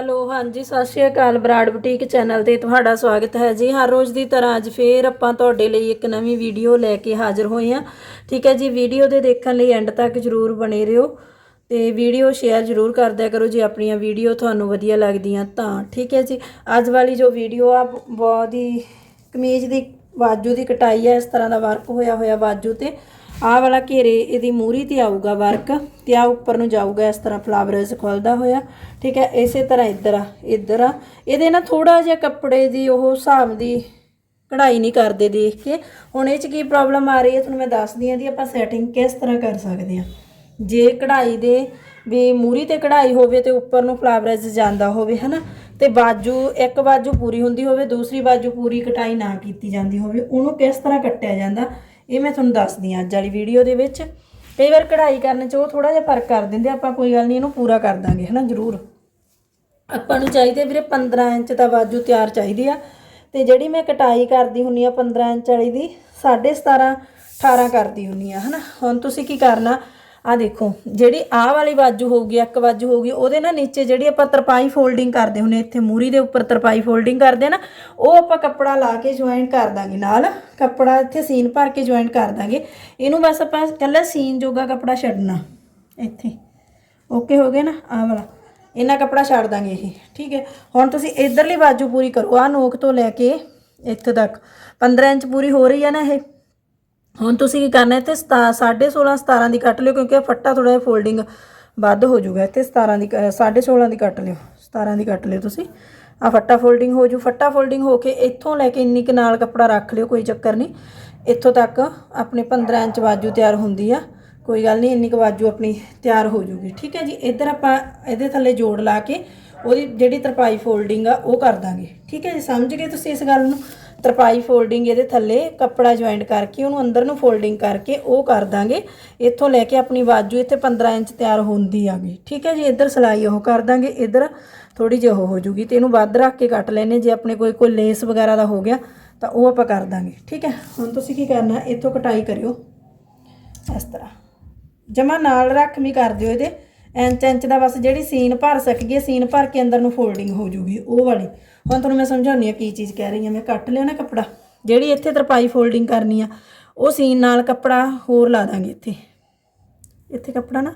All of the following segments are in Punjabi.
ਹੈਲੋ ਹਾਂਜੀ, ਸਤਿ ਸ਼੍ਰੀ ਅਕਾਲ ਬਰਾੜ ਬੁਟੀਕ ਚੈਨਲ ਤੇ ਤੁਹਾਡਾ ਸਵਾਗਤ ਹੈ ਜੀ। ਹਰ ਰੋਜ਼ ਦੀ ਤਰ੍ਹਾਂ ਅੱਜ ਫੇਰ ਆਪਾਂ ਤੁਹਾਡੇ ਲਈ ਇੱਕ ਨਵੀਂ ਵੀਡੀਓ ਲੈ ਕੇ ਹਾਜ਼ਰ ਹੋਏ ਹਾਂ। ਠੀਕ ਹੈ ਜੀ, ਵੀਡੀਓ ਦੇ ਦੇਖਣ ਲਈ ਐਂਡ ਤੱਕ ਜਰੂਰ ਬਣੇ ਰਹੋ ਤੇ ਵੀਡੀਓ ਸ਼ੇਅਰ ਜਰੂਰ ਕਰਦਿਆ ਕਰੋ ਜੇ ਆਪਣੀਆਂ ਵੀਡੀਓ ਤੁਹਾਨੂੰ ਵਧੀਆ ਲੱਗਦੀਆਂ ਤਾਂ। ਠੀਕ ਹੈ ਜੀ, ਅੱਜ ਵਾਲੀ ਜੋ ਵੀਡੀਓ ਆ, ਬਹੁਤ ਹੀ ਕਮੀਜ਼ ਦੀ ਬਾਜੂ ਦੀ ਕਟਾਈ ਹੈ, ਇਸ ਤਰ੍ਹਾਂ ਦਾ ਵਰਕ ਹੋਇਆ ਹੋਇਆ ਬਾਜੂ ਤੇ। ਆਹ ਵਾਲਾ ਘੇਰੇ ਇਹਦੀ ਮੂਰੀ ਤੇ ਆਊਗਾ ਵਰਕ ਤੇ ਆ ਉੱਪਰ ਨੂੰ ਜਾਊਗਾ ਇਸ ਤਰ੍ਹਾਂ ਫਲਾਵਰਸ ਖੁੱਲਦਾ ਹੋਇਆ। ਠੀਕ ਹੈ, ਇਸੇ ਤਰ੍ਹਾਂ ਇੱਧਰ ਆ ਇੱਧਰ ਆ। ਇਹਦੇ ਨਾਲ ਥੋੜਾ ਜਿਹਾ ਕੱਪੜੇ ਦੀ ਉਹ ਹਿਸਾਬ ਦੀ ਕਢਾਈ ਨਹੀਂ ਕਰਦੇ ਦੇਖ ਕੇ। ਹੁਣ ਇਹ ਚ ਕੀ ਪ੍ਰੋਬਲਮ ਆ ਰਹੀ ਹੈ, ਤੁਹਾਨੂੰ ਮੈਂ ਦੱਸਦੀ ਹਾਂ ਦੀ ਆਪਾਂ ਸੈਟਿੰਗ ਕਿਸ ਤਰ੍ਹਾਂ ਕਰ ਸਕਦੇ ਹਾਂ। ਜੇ ਕਢਾਈ ਦੇ ਵੀ ਮੂਰੀ ਤੇ ਕਢਾਈ ਹੋਵੇ ਤੇ ਉੱਪਰ ਨੂੰ ਫਲਾਵਰਸ ਜਾਂਦਾ ਹੋਵੇ, ਹਨਾ? ਤੇ ਬਾਜੂ, ਇੱਕ ਬਾਜੂ ਪੂਰੀ ਹੁੰਦੀ ਹੋਵੇ, ਦੂਸਰੀ ਬਾਜੂ ਪੂਰੀ ਕਟਾਈ ਨਾ ਕੀਤੀ ਜਾਂਦੀ ਹੋਵੇ, ਉਹਨੂੰ ਕਿਸ ਤਰ੍ਹਾਂ ਕੱਟਿਆ ਜਾਂਦਾ? ਇਹ ਮੈਂ ਤੁਹਾਨੂੰ ਦੱਸਦੀ ਹਾਂ ਅੱਜ ਵਾਲੀ ਵੀਡੀਓ ਦੇ ਵਿੱਚ। ਕਈ ਵਾਰ ਕਢਾਈ ਕਰਨ 'ਚ ਉਹ ਥੋੜਾ ਜਿਹਾ ਫ਼ਰਕ ਕਰ ਦਿੰਦੇ ਆਪਾਂ ਕੋਈ ਗੱਲ ਨਹੀਂ ਇਹਨੂੰ ਪੂਰਾ ਕਰ ਦਾਂਗੇ, ਹਨਾ, ਜ਼ਰੂਰ। ਆਪਾਂ ਨੂੰ ਚਾਹੀਦੇ ਵੀਰੇ 15 ਇੰਚ ਦਾ ਬਾਜੂ ਤਿਆਰ ਚਾਹੀਦੀ ਆ। ਤੇ ਜਿਹੜੀ ਮੈਂ ਕਟਾਈ ਕਰਦੀ ਹੁੰਨੀ ਆ 15 ਇੰਚ ਵਾਲੀ ਦੀ 17.5 18 ਕਰਦੀ ਹੁੰਨੀ ਆ, ਹਨਾ। ਹੁਣ ਤੁਸੀਂ ਕੀ ਕਰਨਾ ਆ ਦੇਖੋ, ਜਿਹੜੀ ਆਹ ਵਾਲੀ ਬਾਜੂ ਹੋਊਗੀ, ਇੱਕ ਬਾਜੂ ਹੋਊਗੀ, ਉਹਦੇ ਨਾਲ ਨੀਚੇ ਜਿਹੜੀ ਆਪਾਂ ਤਰਪਾਈ ਫੋਲਡਿੰਗ ਕਰਦੇ ਹੁੰਨੇ ਇੱਥੇ ਮੂਰੀ ਦੇ ਉੱਪਰ ਤਰਪਾਈ ਫੋਲਡਿੰਗ ਕਰਦੇ ਆ ਨਾ, ਉਹ ਆਪਾਂ ਕੱਪੜਾ ਲਾ ਕੇ ਜੁਆਇਨ ਕਰ ਦਾਂਗੇ ਨਾਲ। ਕੱਪੜਾ ਇੱਥੇ ਸੀਨ ਭਰ ਕੇ ਜੁਆਇਨ ਕਰ ਦਾਂਗੇ। ਇਹਨੂੰ ਬਸ ਆਪਾਂ ਕੱਲਾ ਸੀਨ ਜੋਗਾ ਕੱਪੜਾ ਛੱਡਣਾ, ਇੱਥੇ। ਓਕੇ ਹੋ ਗਿਆ ਨਾ, ਆਹ ਵਾਲਾ। ਇਹਨਾਂ ਕੱਪੜਾ ਛੱਡ ਦਾਂਗੇ ਇਹ, ਠੀਕ ਹੈ? ਹੁਣ ਤੁਸੀਂ ਇਧਰਲੀ ਬਾਜੂ ਪੂਰੀ ਕਰੋ ਆ ਨੋਕ ਤੋਂ ਲੈ ਕੇ ਇੱਥੇ ਤੱਕ। 15 ਇੰਚ ਪੂਰੀ ਹੋ ਰਹੀ ਹੈ ਨਾ ਇਹ। ਹੁਣ ਤੁਸੀਂ ਕੀ ਕਰਨਾ ਇੱਥੇ 16.5 17 ਦੀ ਕੱਟ ਲਿਓ ਕਿਉਂਕਿ ਇਹ ਫੱਟਾ ਥੋੜਾ ਜਿਹਾ ਫੋਲਡਿੰਗ ਵੱਧ ਹੋ ਜਾਊਗਾ। ਇੱਥੇ 17 ਦੀ 16.5 ਦੀ ਕੱਟ ਲਿਓ। 17 ਦੀ ਕੱਟ ਲਿਓ ਤੁਸੀਂ। ਆ ਫੱਟਾ ਫੋਲਡਿੰਗ ਹੋ ਜੂ। ਫੱਟਾ ਫੋਲਡਿੰਗ ਹੋ ਕੇ ਇੱਥੋਂ ਲੈ ਕੇ ਇੰਨੀ ਕੁ ਨਾਲ ਕੱਪੜਾ ਰੱਖ ਲਿਓ, ਕੋਈ ਚੱਕਰ ਨਹੀਂ। ਇੱਥੋਂ ਤੱਕ ਆਪਣੇ 15 ਇੰਚ ਬਾਜੂ ਤਿਆਰ ਹੁੰਦੀ ਆ। ਕੋਈ ਗੱਲ ਨਹੀਂ, ਇੰਨੀ ਕੁ ਬਾਜੂ ਆਪਣੀ ਤਿਆਰ ਹੋ ਜੂਗੀ। ਠੀਕ ਹੈ ਜੀ? ਇੱਧਰ ਆਪਾਂ ਇਹਦੇ ਥੱਲੇ ਜੋੜ ਲਾ ਕੇ ਉਹਦੀ ਜਿਹੜੀ ਤਰਪਾਈ ਫੋਲਡਿੰਗ ਆ, ਉਹ ਕਰ ਦਾਂਗੇ। ਠੀਕ ਹੈ ਜੀ? ਸਮਝ ਗਏ ਤੁਸੀਂ ਇਸ ਗੱਲ ਨੂੰ? ਤਰਪਾਈ ਫੋਲਡਿੰਗ ਇਹਦੇ ਥੱਲੇ ਕੱਪੜਾ ਜੁਆਇੰਟ ਕਰਕੇ ਉਹਨੂੰ ਅੰਦਰ ਨੂੰ ਫੋਲਡਿੰਗ ਕਰਕੇ ਉਹ ਕਰ ਦਾਂਗੇ। ਇੱਥੋਂ ਲੈ ਕੇ ਆਪਣੀ ਬਾਜੂ ਇੱਥੇ 15 ਇੰਚ ਤਿਆਰ ਹੁੰਦੀ ਆ ਗਈ। ਠੀਕ ਹੈ ਜੀ, ਇੱਧਰ ਸਿਲਾਈ ਉਹ ਕਰ ਦਾਂਗੇ। ਇੱਧਰ ਥੋੜੀ ਜਿਹੀ ਉਹ ਹੋ ਜੂਗੀ ਤੇ ਇਹਨੂੰ ਵੱਧ ਰੱਖ ਕੇ ਕੱਟ ਲੈਨੇ ਜੇ ਆਪਣੇ ਕੋਈ ਕੋਈ ਲੇਸ ਵਗੈਰਾ ਦਾ ਹੋ ਗਿਆ ਤਾਂ ਉਹ ਆਪਾਂ ਕਰ ਦਾਂਗੇ। ਠੀਕ ਹੈ, ਹੁਣ ਤੁਸੀਂ ਕੀ ਕਰਨਾ, ਇੱਥੋਂ ਕਟਾਈ ਕਰਿਓ। ਇਸ ਤਰ੍ਹਾਂ। ਜਮਾ ਨਾਲ ਰੱਖਵੀਂ ਕਰ ਦਿਓ ਇਹਦੇ। ਇੰਚ ਇੰਚ ਦਾ ਬਸ ਜਿਹੜੀ ਸੀਨ ਭਰ ਸਕੀਏ ਸੀਨ ਭਰ ਕੇ ਅੰਦਰ ਨੂੰ ਫੋਲਡਿੰਗ ਹੋ ਜੂਗੀ, ਉਹ ਵਾਲੀ। ਹੁਣ ਤੁਹਾਨੂੰ ਮੈਂ ਸਮਝਾਉਣੀ ਆ ਕੀ ਚੀਜ਼ ਕਹਿ ਰਹੀ ਆ ਮੈਂ ਕੱਟ ਲਿਆ ਨਾ ਕੱਪੜਾ। ਜਿਹੜੀ ਇੱਥੇ ਤਰਪਾਈ ਫੋਲਡਿੰਗ ਕਰਨੀ ਆ, ਉਹ ਸੀਨ ਨਾਲ ਕੱਪੜਾ ਹੋਰ ਲਾ ਦਾਂਗੇ ਇੱਥੇ। ਇੱਥੇ ਕੱਪੜਾ ਨਾ,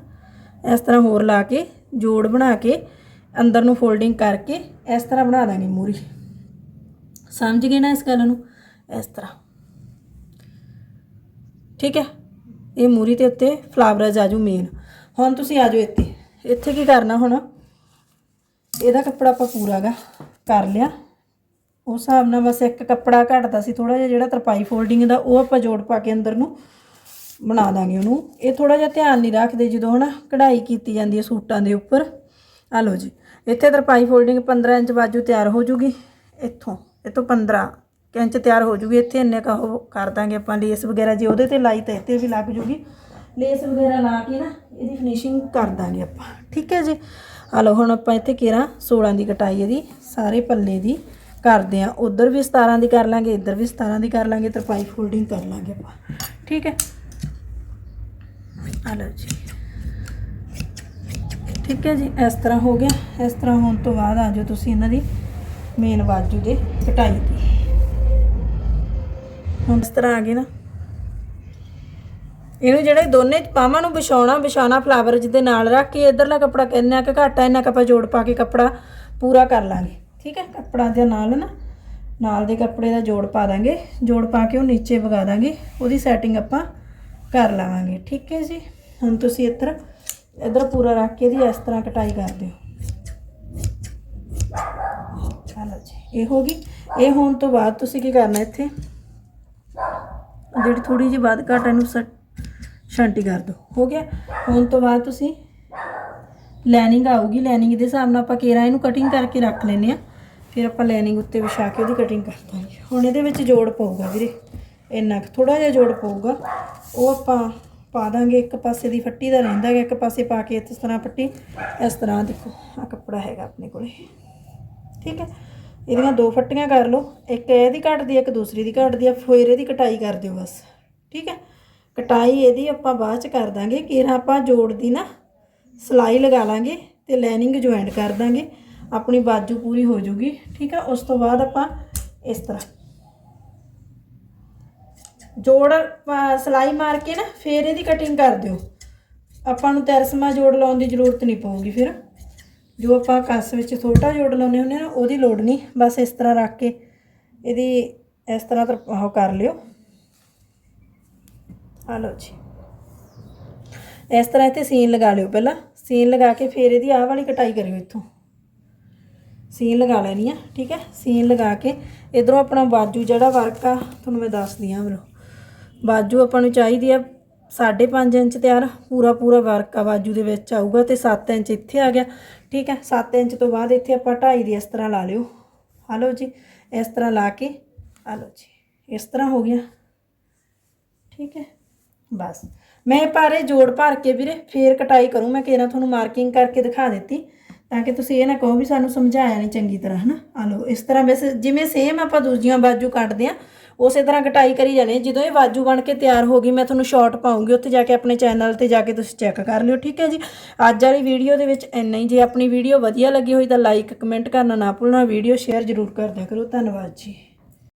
ਇਸ ਤਰ੍ਹਾਂ ਹੋਰ ਲਾ ਕੇ, ਜੋੜ ਬਣਾ ਕੇ, ਅੰਦਰ ਨੂੰ ਫੋਲਡਿੰਗ ਕਰਕੇ, ਇਸ ਤਰ੍ਹਾਂ ਬਣਾ ਦਾਂਗੇ ਮੂਰੀ। ਸਮਝ ਗਏ ਨਾ ਇਸ ਗੱਲ ਨੂੰ? ਇਸ ਤਰ੍ਹਾਂ। ਠੀਕ ਹੈ? ਇਹ ਮੂਰੀ ਤੇ ਉੱਤੇ ਫਲਾਵਰਸ ਆਜੂ ਮੇਨ ਹੁਣ ਤੁਸੀਂ ਆ ਆਜੋ ਇੱਥੇ। ਇੱਥੇ ਕੀ ਕਰਨਾ ਹੁਣ? ਇਹਦਾ ਕੱਪੜਾ ਆਪਾਂ ਪੂਰਾਗਾ ਕਰ ਲਿਆ। ਉਸ ਹਿਸਾਬ ਨਾਲ ਬਸ ਇੱਕ ਕੱਪੜਾ ਘਟਦਾ ਸੀ ਥੋੜਾ ਜਿਹਾ ਜਿਹੜਾ ਤਰਪਾਈ ਫੋਲਡਿੰਗ ਦਾ, ਉਹ ਆਪਾਂ ਜੋੜ ਪਾ ਕੇ ਅੰਦਰ ਨੂੰ ਬਣਾ ਦਾਂਗੇ ਉਹਨੂੰ। ਇਹ ਥੋੜਾ ਜਿਹਾ ਧਿਆਨ ਨਹੀਂ ਰੱਖਦੇ ਜਦੋਂ ਹਨਾ ਕਢਾਈ ਕੀਤੀ ਜਾਂਦੀ ਹੈ ਸੂਟਾਂ ਦੇ ਉੱਪਰ। ਆ ਲਓ ਜੀ, ਇੱਥੇ ਤਰਪਾਈ ਫੋਲਡਿੰਗ 15 ਇੰਚ ਬਾਜੂ ਤਿਆਰ ਹੋ ਜੂਗੀ। ਇੱਥੋਂ ਇੱਥੋਂ 15 ਕੁ ਇੰਚ ਤਿਆਰ ਹੋ ਜੂਗੀ। ਇੱਥੇ ਇੰਨੇ ਕਾ ਉਹ ਕਰ ਦਾਂਗੇ ਆਪਾਂ ਲੇਸ ਵਗੈਰਾ ਜੇ ਉਹਦੇ ਤੇ ਲਾਈ ਤਾਂ ਇੱਥੇ ਵੀ ਲੱਗ ਜੂਗੀ। ਲੇਸ ਵਗੈਰਾ ਲਾ ਕੇ ਨਾ, ਇਹਦੀ ਫਿਨਿਸ਼ਿੰਗ ਕਰ ਦਾਂਗੇ ਆਪਾਂ। ਠੀਕ ਹੈ ਜੀ? ਆ ਲਓ, ਹੁਣ ਆਪਾਂ ਇੱਥੇ ਕੇਰਾ 16 ਦੀ ਕਟਾਈ ਇਹਦੀ, ਸਾਰੇ ਪੱਲੇ ਦੀ ਕਰਦੇ ਆ ਉਧਰ ਵੀ 17 ਦੀ ਕਰ ਲਾਂਗੇ, ਇੱਧਰ ਵੀ 17 ਦੀ ਕਰ ਲਾਂਗੇ, ਤਰਪਾਈ ਫੋਲਡਿੰਗ ਕਰ ਲਾਂਗੇ ਆਪਾਂ। ਠੀਕ ਹੈ? ਆ ਲਓ ਜੀ। ਠੀਕ ਹੈ ਜੀ? ਇਸ ਤਰ੍ਹਾਂ ਹੋ ਗਿਆ। ਇਸ ਤਰ੍ਹਾਂ ਹੋਣ ਤੋਂ ਬਾਅਦ ਆ ਜਾਓ ਤੁਸੀਂ ਇਹਨਾਂ ਦੀ ਮੇਨ ਬਾਜੂ ਦੇ ਕਟਾਈ ਦੀ ਹੁਣ ਇਸ ਤਰ੍ਹਾਂ ਆ ਗਏ ਨਾ। ਇਹਨੂੰ ਜਿਹੜੇ ਦੋਨੇ ਪਾਵਾਂ ਨੂੰ ਵਿਛਾਉਣਾ ਵਿਛਾਉਣਾ ਫਲਾਵਰ ਜਿਹਦੇ ਨਾਲ ਰੱਖ ਕੇ ਇਧਰਲਾ ਕੱਪੜਾ ਕਿੰਨਾ ਕੁ ਘੱਟ ਹੈ ਇੰਨਾ ਕੁ ਆਪਾਂ ਜੋੜ ਪਾ ਕੇ ਕੱਪੜਾ ਪੂਰਾ ਕਰ ਲਾਂਗੇ। ਠੀਕ ਹੈ? ਕੱਪੜਾ ਦੇ ਨਾਲ ਨਾ, ਨਾਲ ਦੇ ਕੱਪੜੇ ਦਾ ਜੋੜ ਪਾ ਦਾਂਗੇ। ਜੋੜ ਪਾ ਕੇ ਉਹ ਨੀਚੇ ਵਗਾ ਦਾਂਗੇ। ਉਹਦੀ ਸੈਟਿੰਗ ਆਪਾਂ ਕਰ ਲਾਵਾਂਗੇ। ਠੀਕ ਹੈ ਜੀ? ਹੁਣ ਤੁਸੀਂ ਇੱਧਰ ਇੱਧਰ ਪੂਰਾ ਰੱਖ ਕੇ ਇਹਦੀ ਇਸ ਤਰ੍ਹਾਂ ਕਟਾਈ ਕਰ ਦਿਓ ਚਲੋ ਜੀ, ਇਹ ਹੋ ਗਈ। ਇਹ ਹੋਣ ਤੋਂ ਬਾਅਦ ਤੁਸੀਂ ਕੀ ਕਰਨਾ ਇੱਥੇ? ਜਿਹੜੀ ਥੋੜੀ ਜਿਹੀ ਬਾਦ ਘਟ ਇਹਨੂੰ ਸ- ਛਾਂਟੀ ਕਰ ਦਿਓ ਹੋ ਗਿਆ? ਹੋਣ ਤੋਂ ਬਾਅਦ ਤੁਸੀਂ ਲੈਨਿੰਗ ਆਊਗੀ, ਲੈਨਿੰਗ ਦੇ ਹਿਸਾਬ ਨਾਲ ਆਪਾਂ ਕੇਰਾ ਇਹਨੂੰ ਕਟਿੰਗ ਕਰਕੇ ਰੱਖ ਲੈਨੇ ਆ ਫਿਰ ਆਪਾਂ ਲੈਨਿੰਗ ਉੱਤੇ ਵਿਛਾ ਕੇ ਉਹਦੀ ਕਟਿੰਗ ਕਰ ਦਾਂਗੇ। ਹੁਣ ਇਹਦੇ ਵਿੱਚ ਜੋੜ ਪਊਗਾ ਵੀਰੇ, ਇੰਨਾ ਕੁ ਥੋੜਾ ਜਿਹਾ ਜੋੜ ਪਊਗਾ। ਉਹ ਆਪਾਂ ਪਾ ਦਾਂਗੇ, ਇੱਕ ਪਾਸੇ ਦੀ ਫੱਟੀ ਦਾ ਰਹਿੰਦਾ ਹੈ ਇੱਕ ਪਾਸੇ ਪਾ ਕੇ ਇਸ ਤਰ੍ਹਾਂ ਪੱਟੀ ਇਸ ਤਰ੍ਹਾਂ ਦੇਖੋ ਆ ਕੱਪੜਾ ਹੈਗਾ ਆਪਣੇ ਕੋਲੇ। ਠੀਕ ਹੈ? ਇਹਦੀਆਂ ਦੋ ਫੱਟੀਆਂ ਕਰ ਲਓ, ਇੱਕ ਇਹਦੀ ਘਟਦੀ ਹੈ, ਇੱਕ ਦੂਸਰੀ ਦੀ ਘਟਦੀ ਹੈ, ਫਿਰ ਇਹਦੀ ਕਟਾਈ ਕਰ ਦਿਓ ਬਸ। ਠੀਕ ਹੈ? ਕਟਾਈ ਇਹਦੀ ਆਪਾਂ ਬਾਅਦ ਚ ਕਰ ਦਾਂਗੇ। ਕੇਰਾ ਆਪਾਂ ਜੋੜ ਦੀ ਨਾ ਸਲਾਈ ਲਗਾ ਲਾਂਗੇ ਤੇ ਲਾਈਨਿੰਗ ਜੁਆਇੰਟ ਕਰ ਦਾਂਗੇ। ਆਪਣੀ ਬਾਜੂ ਪੂਰੀ ਹੋ ਜੂਗੀ ਠੀਕ ਆ? ਉਸ ਤੋਂ ਬਾਅਦ ਆਪਾਂ ਇਸ ਤਰ੍ਹਾਂ ਜੋੜ ਅ, ਸਿਲਾਈ ਮਾਰ ਕੇ ਨਾ ਫੇਰ ਇਹਦੀ ਕਟਿੰਗ ਕਰ ਦਿਓ। ਆਪਾਂ ਨੂੰ ਤੈਰਸਮਾ ਜੋੜ ਲਾਉਣ ਦੀ ਜ਼ਰੂਰਤ ਨਹੀਂ ਪਊਗੀ ਫਿਰ। ਜੋ ਆਪਾਂ ਕੱਸ ਵਿੱਚ ਛੋਟਾ ਜੋੜ ਲਾਉਂਦੇ ਹੁੰਦੇ ਆ ਨਾ ਉਹਦੀ ਲੋੜ ਨਹੀਂ। ਬਸ ਇਸ ਤਰ੍ਹਾਂ ਰੱਖ ਕੇ ਇਹਦੀ ਇਸ ਤਰ੍ਹਾਂ ਤਾਂ ਉਹ ਕਰ ਲਿਓ। ਆ ਲਓ ਜੀ। ਇਸ ਤਰ੍ਹਾਂ ਇੱਥੇ ਸੀਨ ਲਗਾ ਲਿਓ ਪਹਿਲਾਂ। ਸੀਨ ਲਗਾ ਕੇ ਫਿਰ ਇਹਦੀ ਆਹ ਵਾਲੀ ਕਟਾਈ ਕਰਿਓ ਇੱਥੋਂ। ਸੀਨ ਲਗਾ ਲੈਣੀ ਆ, ਠੀਕ ਹੈ? ਸੀਨ ਲਗਾ ਕੇ ਇਧਰੋਂ ਆਪਣਾ ਬਾਜੂ ਜਿਹੜਾ ਵਰਕ ਆ, ਤੁਹਾਨੂੰ ਮੈਂ ਦੱਸਦੀ ਆ ਵੀਰੋ ਬਾਜੂ ਆਪਾਂ ਨੂੰ ਚਾਹੀਦੀ ਆ 5.5 ਇੰਚ ਤਿਆਰ, ਪੂਰਾ ਪੂਰਾ ਵਰਕ ਆ ਬਾਜੂ ਦੇ ਵਿੱਚ ਆਊਗਾ ਤੇ 7 ਇੰਚ ਇੱਥੇ ਆ ਗਿਆ, ਠੀਕ ਹੈ? 7 ਇੰਚ ਤੋਂ ਬਾਅਦ ਇੱਥੇ ਆਪਾਂ 2.5 ਦੀ ਇਸ ਤਰ੍ਹਾਂ ਲਾ ਲਿਓ। ਆ ਲਓ ਜੀ, ਇਸ ਤਰ੍ਹਾਂ ਲਾ ਕੇ, ਆ ਲਓ ਜੀ, ਇਸ ਤਰ੍ਹਾਂ ਹੋ ਗਿਆ। ਠੀਕ ਹੈ? ਬਸ। ਮੈਂ ਪਾਰੇ ਜੋੜ ਭਰ ਕੇ ਵੀਰੇ ਫੇਰ ਕਟਾਈ ਕਰੂੰ। ਮੈਂ ਕਿਹਨਾਂ ਤੁਹਾਨੂੰ ਮਾਰਕਿੰਗ ਕਰਕੇ ਦਿਖਾ ਦਿੱਤੀ, ਤਾਂ ਕਿ ਤੁਸੀਂ ਇਹ ਨਾ ਕਹੋ ਵੀ ਸਾਨੂੰ ਸਮਝਾਇਆ ਨਹੀਂ ਚੰਗੀ ਤਰ੍ਹਾਂ, ਹਨਾ? ਆ ਲਓ, ਇਸ ਤਰ੍ਹਾਂ ਵੈਸੇ ਜਿਵੇਂ ਸੇਮ ਆਪਾਂ ਦੂਜੀਆਂ ਬਾਜੂ ਕੱਟਦੇ ਆ ਉਸੇ ਤਰ੍ਹਾਂ ਕਟਾਈ ਕਰੀ ਜਾਣੀ। ਜਦੋਂ ਇਹ ਬਾਜੂ ਬਣ ਕੇ ਤਿਆਰ ਹੋ ਗਈ, ਮੈਂ ਤੁਹਾਨੂੰ ਸ਼ਾਰਟ ਪਾਉਂਗੀ, ਉੱਥੇ ਜਾ ਕੇ ਆਪਣੇ ਚੈਨਲ ਤੇ ਜਾ ਕੇ ਤੁਸੀਂ ਚੈੱਕ ਕਰ ਲਿਓ, ਠੀਕ ਹੈ ਜੀ? ਅੱਜ ਵਾਲੀ ਵੀਡੀਓ ਦੇ ਵਿੱਚ ਇੰਨਾ ਹੀ। ਜੇ ਆਪਣੀ ਵੀਡੀਓ ਵਧੀਆ ਲੱਗੀ ਹੋਈ ਤਾਂ ਲਾਈਕ ਕਮੈਂਟ ਕਰਨਾ ਨਾ ਭੁੱਲਣਾ। ਵੀਡੀਓ ਸ਼ੇਅਰ ਜ਼ਰੂਰ ਕਰਦਿਆ ਕਰੋ। ਧੰਨਵਾਦ ਜੀ।